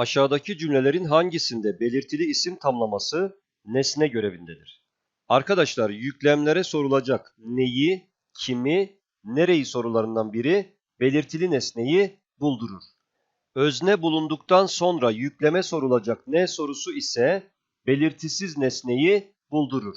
Aşağıdaki cümlelerin hangisinde belirtili isim tamlaması nesne görevindedir? Arkadaşlar yüklemlere sorulacak neyi, kimi, nereyi sorularından biri belirtili nesneyi buldurur. Özne bulunduktan sonra yükleme sorulacak ne sorusu ise belirtisiz nesneyi buldurur.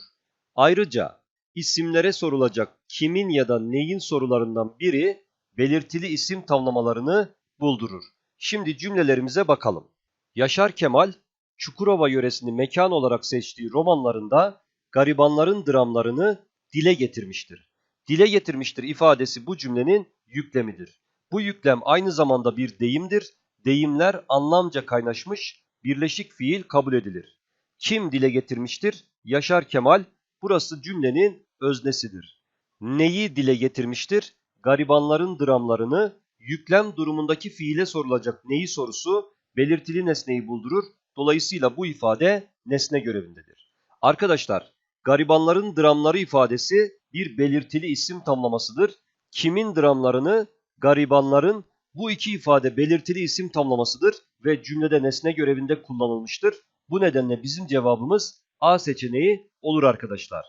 Ayrıca isimlere sorulacak kimin ya da neyin sorularından biri belirtili isim tamlamalarını buldurur. Şimdi cümlelerimize bakalım. Yaşar Kemal, Çukurova yöresini mekan olarak seçtiği romanlarında garibanların dramlarını dile getirmiştir. Dile getirmiştir ifadesi bu cümlenin yüklemidir. Bu yüklem aynı zamanda bir deyimdir. Deyimler anlamca kaynaşmış, birleşik fiil kabul edilir. Kim dile getirmiştir? Yaşar Kemal. Burası cümlenin öznesidir. Neyi dile getirmiştir? Garibanların dramlarını yüklem durumundaki fiile sorulacak neyi sorusu belirtili nesneyi buldurur. Dolayısıyla bu ifade nesne görevindedir. Arkadaşlar, garibanların dramları ifadesi bir belirtili isim tamlamasıdır. Kimin dramlarını? Garibanların bu iki ifade belirtili isim tamlamasıdır ve cümlede nesne görevinde kullanılmıştır. Bu nedenle bizim cevabımız A seçeneği olur arkadaşlar.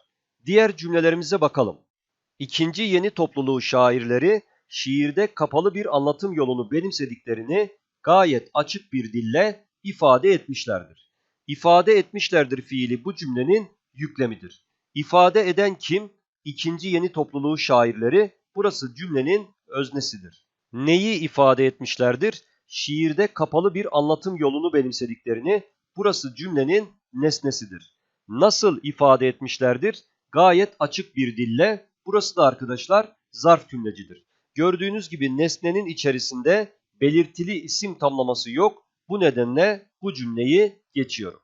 Diğer cümlelerimize bakalım. İkinci yeni topluluğu şairleri şiirde kapalı bir anlatım yolunu benimsediklerini gayet açık bir dille ifade etmişlerdir. İfade etmişlerdir fiili bu cümlenin yüklemidir. İfade eden kim? İkinci yeni topluluğu şairleri. Burası cümlenin öznesidir. Neyi ifade etmişlerdir? Şiirde kapalı bir anlatım yolunu benimsediklerini. Burası cümlenin nesnesidir. Nasıl ifade etmişlerdir? Gayet açık bir dille. Burası da arkadaşlar zarf tümlecidir. Gördüğünüz gibi nesnenin içerisinde belirtili isim tamlaması yok. Bu nedenle bu cümleyi geçiyorum.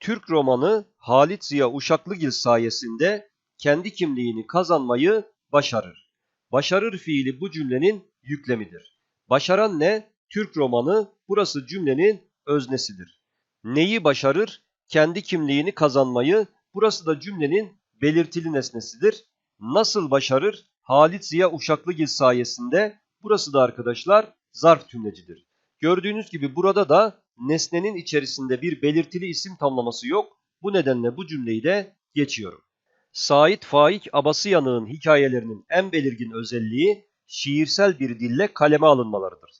Türk romanı Halit Ziya Uşaklıgil sayesinde kendi kimliğini kazanmayı başarır. Başarır fiili bu cümlenin yüklemidir. Başaran ne? Türk romanı burası cümlenin öznesidir. Neyi başarır? Kendi kimliğini kazanmayı burası da cümlenin belirtili nesnesidir. Nasıl başarır? Halit Ziya Uşaklıgil sayesinde burası da arkadaşlar zarf tümlecidir. Gördüğünüz gibi burada da nesnenin içerisinde bir belirtili isim tamlaması yok. Bu nedenle bu cümleyi de geçiyorum. Sait Faik Abasıyanık'ın hikayelerinin en belirgin özelliği şiirsel bir dille kaleme alınmalarıdır.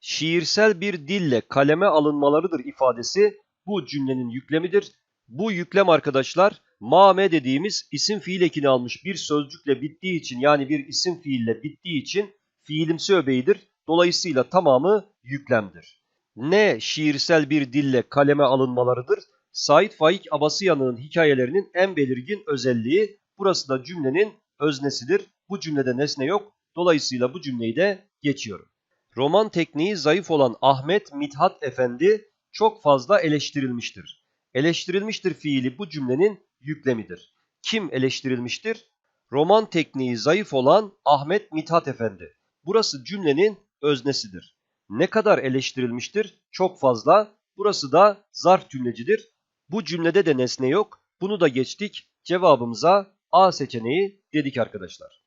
Şiirsel bir dille kaleme alınmalarıdır ifadesi bu cümlenin yüklemidir. Bu yüklem arkadaşlar mame dediğimiz isim fiil ekini almış bir sözcükle bittiği için yani bir isim fiille bittiği için fiilimsi öbeğidir. Dolayısıyla tamamı yüklemdir. Ne şiirsel bir dille kaleme alınmalarıdır? Said Faik Abasıyanık'ın hikayelerinin en belirgin özelliği burası da cümlenin öznesidir. Bu cümlede nesne yok. Dolayısıyla bu cümleyi de geçiyorum. Roman tekniği zayıf olan Ahmet Mithat Efendi çok fazla eleştirilmiştir. Eleştirilmiştir fiili bu cümlenin yüklemidir. Kim eleştirilmiştir? Roman tekniği zayıf olan Ahmet Mithat Efendi. Burası cümlenin öznesidir. Ne kadar eleştirilmiştir? Çok fazla. Burası da zarf cümlecidir. Bu cümlede de nesne yok. Bunu da geçtik. Cevabımıza A seçeneği dedik arkadaşlar.